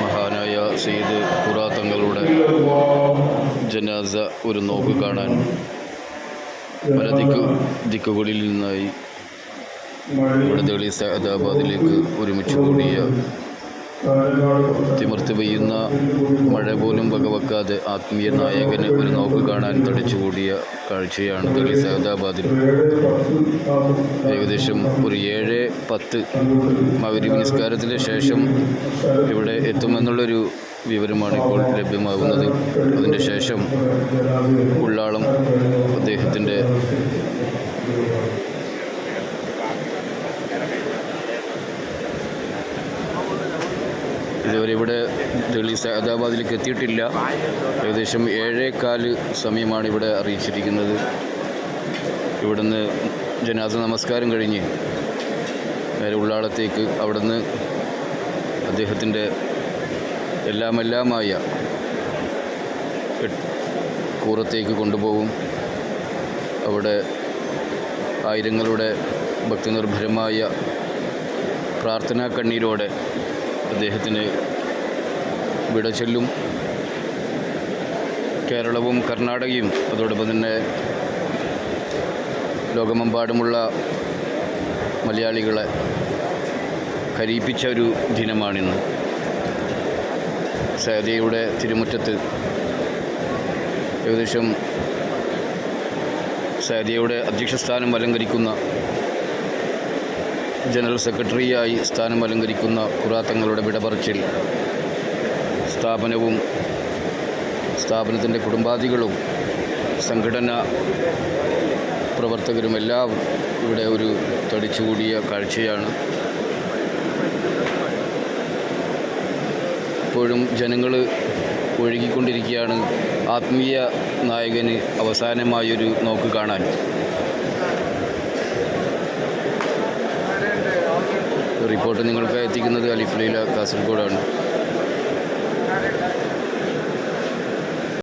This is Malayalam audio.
മഹാനായ സെയ്ദ് ഖുറാ തങ്ങളുടെ ജനാസ ഒരു നോക്ക് കാണാൻ പല ദിക്കു ദിക്കുകളിൽ നിന്നായി ഇവിടെ ദളി സഹദാബാദിലേക്ക് ഒരുമിച്ച് കൂടിയ തിമിർത്ത് പെയ്യുന്ന മഴ പോലും വകവെക്കാതെ ആത്മീയ നായകന് ഒരു നോക്ക് കാണാൻ തടിച്ചുകൂടിയ കാഴ്ചയാണ് ദളി സഹദാബാദിൽ ഏകദേശം ഒരു ഏഴ് പത്ത് മകരീബ് നിസ്കാരത്തിന് ശേഷം ഇവിടെ എത്തുമെന്നുള്ളൊരു വിവരമാണ് ഇപ്പോൾ ലഭ്യമാകുന്നത്. അതിന്റെ ശേഷം ഉള്ളാളം അദ്ദേഹത്തിന്റെ ഇതുവരെ ഇവിടെ ഡൽഹി സഹദാബാദിലേക്ക് എത്തിയിട്ടില്ല. ഏകദേശം ഏഴേകാൽ സമയമാണ് ഇവിടെ അറിയിച്ചിരിക്കുന്നത്. ഇവിടുന്ന് ജനാസ നമസ്കാരം കഴിഞ്ഞ് നേരെ ഉള്ളാളത്തേക്ക് അവിടുന്ന് അദ്ദേഹത്തിന്റെ എല്ലാമെല്ലാമായ കൂറത്തേക്ക് കൊണ്ടുപോകും. അവിടെ ആയിരങ്ങളുടെ ഭക്തിനിർഭരമായ പ്രാർത്ഥനാ കണ്ണീരോടെ അദ്ദേഹത്തിന് വിട ചൊല്ലും. കേരളവും കർണാടകയും അതോടൊപ്പം തന്നെ ലോകമെമ്പാടുമുള്ള മലയാളികളെ കരീപ്പിച്ച ഒരു ദിനമാണിന്ന്. സേതയുടെ തിരുമുറ്റത്ത് ഏകദേശം സേതയുടെ അധ്യക്ഷസ്ഥാനം അലങ്കരിക്കുന്ന ജനറൽ സെക്രട്ടറിയായി സ്ഥാനം അലങ്കരിക്കുന്ന കുറാത്തങ്ങളുടെ വിടപറച്ചിൽ സ്ഥാപനവും സ്ഥാപനത്തിന്റെ കുടുംബാദികളും സംഘടന പ്രവർത്തകരും എല്ലാം ഇവിടെ ഒരു തടിച്ചുകൂടിയ കാഴ്ചയാണ്. ഇപ്പോഴും ജനങ്ങൾ ഒഴുകിക്കൊണ്ടിരിക്കുകയാണ്. ആത്മീയ നായകന് അവസാനമായൊരു നോക്ക് കാണാൻ. റിപ്പോർട്ട് നിങ്ങൾക്ക് എത്തിക്കുന്നത് അലിഫ്ലീല കാസർഗോഡാണ്.